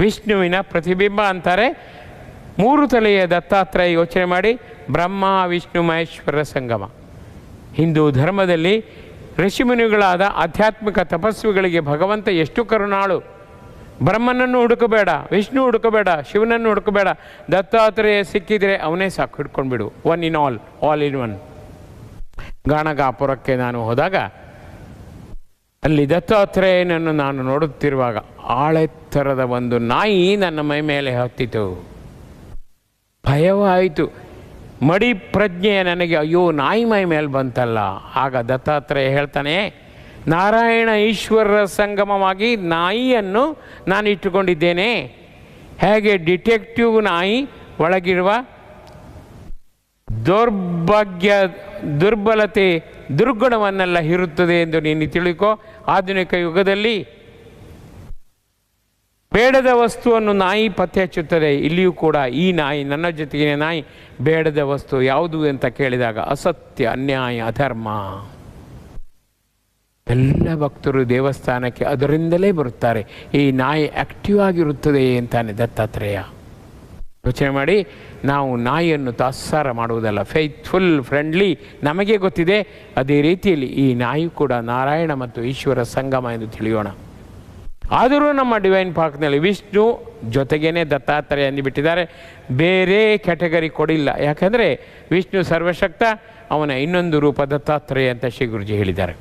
ವಿಷ್ಣುವಿನ ಪ್ರತಿಬಿಂಬ ಅಂತಾರೆ. ಮೂರು ತಲೆಯ ದತ್ತಾತ್ರೇಯ ಯೋಚನೆ ಮಾಡಿ, ಬ್ರಹ್ಮ, ವಿಷ್ಣು, ಮಹೇಶ್ವರ ಸಂಗಮ. ಹಿಂದೂ ಧರ್ಮದಲ್ಲಿ ಋಷಿಮುನಿಗಳಾದ ಆಧ್ಯಾತ್ಮಿಕ ತಪಸ್ವಿಗಳಿಗೆ ಭಗವಂತ ಎಷ್ಟು ಕರುಣಾಳು. ಬ್ರಹ್ಮನನ್ನು ಹುಡುಕಬೇಡ, ವಿಷ್ಣು ಹುಡುಕಬೇಡ, ಶಿವನನ್ನು ಹುಡುಕಬೇಡ, ದತ್ತಾತ್ರೇಯ ಸಿಕ್ಕಿದರೆ ಅವನೇ ಸಾಕು, ಹಿಡ್ಕೊಂಡ್ಬಿಡು. One in all all in one ಗಾಣಗಾಪುರಕ್ಕೆ ನಾನು ಹೋದಾಗ ಅಲ್ಲಿ ದತ್ತಾತ್ರೇಯನನ್ನು ನಾನು ನೋಡುತ್ತಿರುವಾಗ ಆಳೆತ್ತರದ ಒಂದು ನಾಯಿ ನನ್ನ ಮೈ ಮೇಲೆ ಹತ್ತಿತು. ಭಯವಾಯಿತು. ಮಡಿ ಪ್ರಜ್ಞೆ ನನಗೆ, ಅಯ್ಯೋ, ನಾಯಿ ಮೈ ಮೇಲೆ ಬಂತಲ್ಲ. ಆಗ ದತ್ತಾತ್ರೇಯ ಹೇಳ್ತಾನೆ, ನಾರಾಯಣ ಈಶ್ವರರ ಸಂಗಮವಾಗಿ ನಾಯಿಯನ್ನು ನಾನು ಇಟ್ಟುಕೊಂಡಿದ್ದೇನೆ ಹೇಗೆ ಡಿಟೆಕ್ಟಿವ್ ನಾಯಿ ಒಳಗಿರುವ ದೌರ್ಭಾಗ್ಯ, ದುರ್ಬಲತೆ, ದುರ್ಗುಣವನ್ನೆಲ್ಲ ಇರುತ್ತದೆ ಎಂದು ನೀನು ತಿಳಿಕೋ. ಆಧುನಿಕ ಯುಗದಲ್ಲಿ ಬೇಡದ ವಸ್ತುವನ್ನು ನಾಯಿ ಪತ್ತೆ ಹಚ್ಚುತ್ತದೆ ಇಲ್ಲಿಯೂ ಕೂಡ ಈ ನಾಯಿ, ನನ್ನ ಜೊತೆಗಿನ ನಾಯಿ ಬೇಡದ ವಸ್ತು ಯಾವುದು ಅಂತ ಕೇಳಿದಾಗ ಅಸತ್ಯ, ಅನ್ಯಾಯ, ಅಧರ್ಮ. ಎಲ್ಲ ಭಕ್ತರು ದೇವಸ್ಥಾನಕ್ಕೆ ಅದರಿಂದಲೇ ಬರುತ್ತಾರೆ. ಈ ನಾಯಿ ಆಕ್ಟಿವ್ ಆಗಿರುತ್ತದೆ ಅಂತಾನೆ ದತ್ತಾತ್ರೇಯ. ಯೋಚನೆ ಮಾಡಿ ನಾವು ನಾಯಿಯನ್ನು ತಾತ್ಸಾರ ಮಾಡುವುದಲ್ಲ. ಫೇತ್ಫುಲ್ ಫ್ರೆಂಡ್ಲಿ ನಮಗೆ ಗೊತ್ತಿದೆ. ಅದೇ ರೀತಿಯಲ್ಲಿ ಈ ನಾಯಿ ಕೂಡ ನಾರಾಯಣ ಮತ್ತು ಈಶ್ವರ ಸಂಗಮ ಎಂದು ತಿಳಿಯೋಣ. ಆದರೂ ನಮ್ಮ ಡಿವೈನ್ ಪಾರ್ಕ್ನಲ್ಲಿ ವಿಷ್ಣು ಜೊತೆಗೇನೆ ದತ್ತಾತ್ರೇಯ ಅಂದುಬಿಟ್ಟಿದ್ದಾರೆ. ಬೇರೆ ಕ್ಯಾಟಗರಿ ಕೊಡಿಲ್ಲ. ಯಾಕಂದರೆ ವಿಷ್ಣು ಸರ್ವಶಕ್ತ, ಅವನ ಇನ್ನೊಂದು ರೂಪ ದತ್ತಾತ್ರೇಯ ಅಂತ ಶ್ರೀ ಗುರುಜಿ ಹೇಳಿದ್ದಾರೆ.